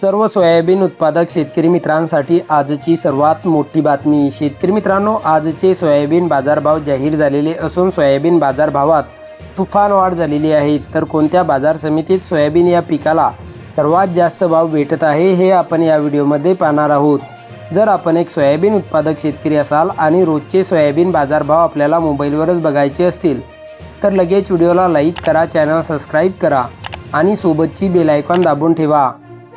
सर्व सोयाबीन उत्पादक शेतकरी मित्रांसाठी आजची सर्वात मोठी बातमी. शेतकरी मित्रांनो आजचे सोयाबीन बाजारभाव जाहीर झालेले असून सोयाबीन बाजारभावात तुफान वाढ झालेली आहे. तर कोणत्या बाजार समितीत सोयाबीन या पिकाला सर्वात जास्त भाव भेटत आहे हे आपण या व्हिडिओमध्ये पाहणार आहोत. जर आपण एक सोयाबीन उत्पादक शेतकरी असाल आणि रोजचे सोयाबीन बाजारभाव आपल्याला मोबाईलवरच बघायचे असतील तर लगेच व्हिडिओला लाईक करा चॅनल सबस्क्राईब करा आणि सोबतची बेल आयकॉन दाबून ठेवा.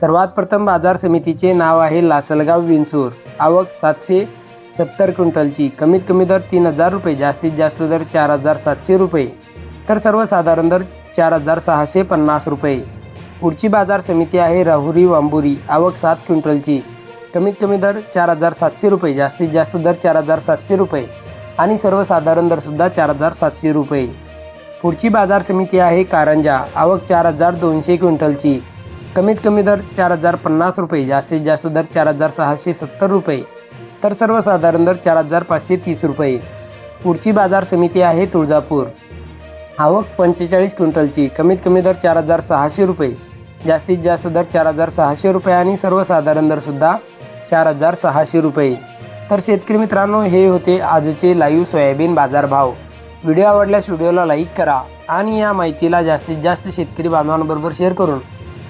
सर्वात प्रथम बाजार समितीचे नाव आहे लासलगाव विंचूर. आवक सातशे सत्तर क्विंटलची. कमीत कमी दर तीन हजार रुपये जास्तीत जास्त दर चार हजार सातशे रुपये. तर सर्वसाधारण दर चार हजार सहाशे पन्नास रुपये. पुढची बाजार समिती आहे राहुरी वांबुरी. आवक सात क्विंटलची. कमीत कमी दर चार हजार सातशे रुपये जास्तीत जास्त दर चार हजार सातशे रुपये. आणि सर्वसाधारण दरसुद्धा चार हजार सातशे रुपये. पुढची बाजार समिती आहे कारंजा. आवक चार हजार दोनशे क्विंटलची. कमीत कमी दर चार हजार पन्नास रुपये जास्तीत जास्त दर चार हजार सहाशे सत्तर रुपये तर सर्वसाधारण दर चार हजार पाचशे तीस रुपये. पुढची बाजार समिती आहे तुळजापूर. आवक पंचेचाळीस क्विंटलची कमीत कमी दर चार हजार सहाशे रुपये जास्तीत जास्त दर चार हजार सहाशे रुपये आणि सर्वसाधारण दरसुद्धा चार हजार सहाशे रुपये. तर शेतकरी मित्रांनो हे होते आजचे लाईव्ह सोयाबीन बाजारभाव. व्हिडिओ आवडल्यास व्हिडिओला लाईक करा आणि या माहितीला जास्तीत जास्त शेतकरी बांधवांबरोबर शेअर करून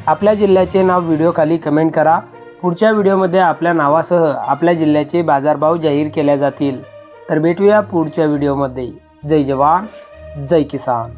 आपल्या जिल्ह्याचे नाव व्हिडिओखाली कमेंट करा. पुढच्या व्हिडिओमध्ये आपल्या नावासह आपल्या जिल्ह्याचे बाजारभाव जाहीर केल्या जातील. तर भेटूया पुढच्या व्हिडिओमध्ये जय जवान जय किसान.